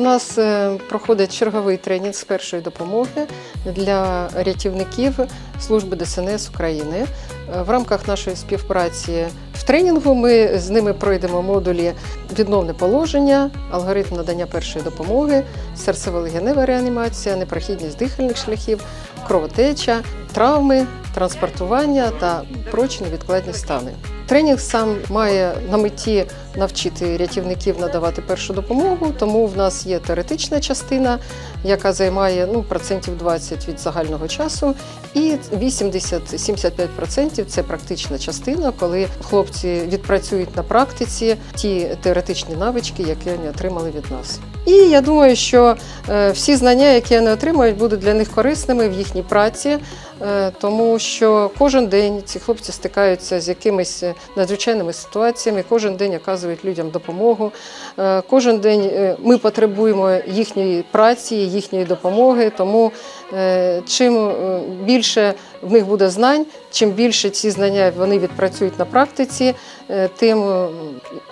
нас е, проходить черговий тренінг з першої допомоги для рятівників служби ДСНС України. Е, В рамках нашої співпраці в тренінгу ми з ними пройдемо модулі відновне положення, алгоритм надання першої допомоги, серцево-легенева реанімація, непрохідність дихальних шляхів, кровотеча, травми, транспортування та прочі невідкладні стани. Тренінг сам має на меті навчити рятівників надавати першу допомогу, тому в нас є теоретична частина, яка займає ну, процентів 20 від загального часу, і 80-75% це практична частина, коли хлопці відпрацюють на практиці ті теоретичні навички, які вони отримали від нас. І я думаю, що е, всі знання, які вони отримують, будуть для них корисними в їхній праці, е, тому що кожен день ці хлопці стикаються з якимись е, надзвичайними ситуаціями, кожен день оказують людям допомогу. Е, Кожен день е, ми потребуємо їхньої праці, їхньої допомоги. Тому е, чим більше в них буде знань, чим більше ці знання вони відпрацюють на практиці, тим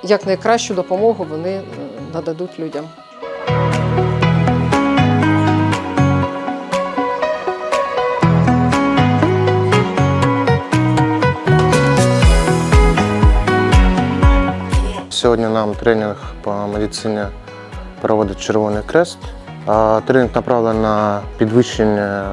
як найкращу допомогу вони нададуть людям. Сьогодні нам тренінг по медицині проводить Червоний Крест. Тренінг направлений на підвищення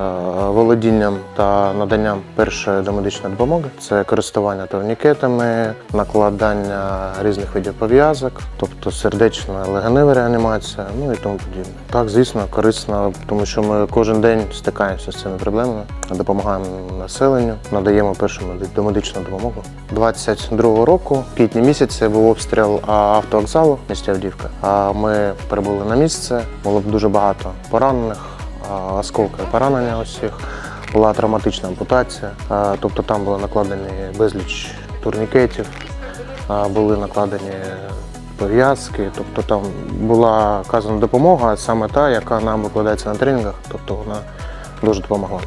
е, володінням та наданням першої домедичної допомоги. Це користування турнікетами, накладання різних видів пов'язок, тобто сердечна легенева реанімація, ну і тому подібне. Так, звісно, корисно, тому що ми кожен день стикаємося з цими проблемами, допомагаємо населенню, надаємо першу домедичну допомогу. 22-го року, в квітні місяці, був обстріл автовокзалу в місті Авдіївка. А ми прибули на місце. Було б дуже багато поранених, осколки поранення усіх. Була травматична ампутація, тобто там були накладені безліч турнікетів, були накладені пов'язки, тобто там була оказана допомога, саме та, яка нам викладається на тренінгах, тобто вона дуже допомогла.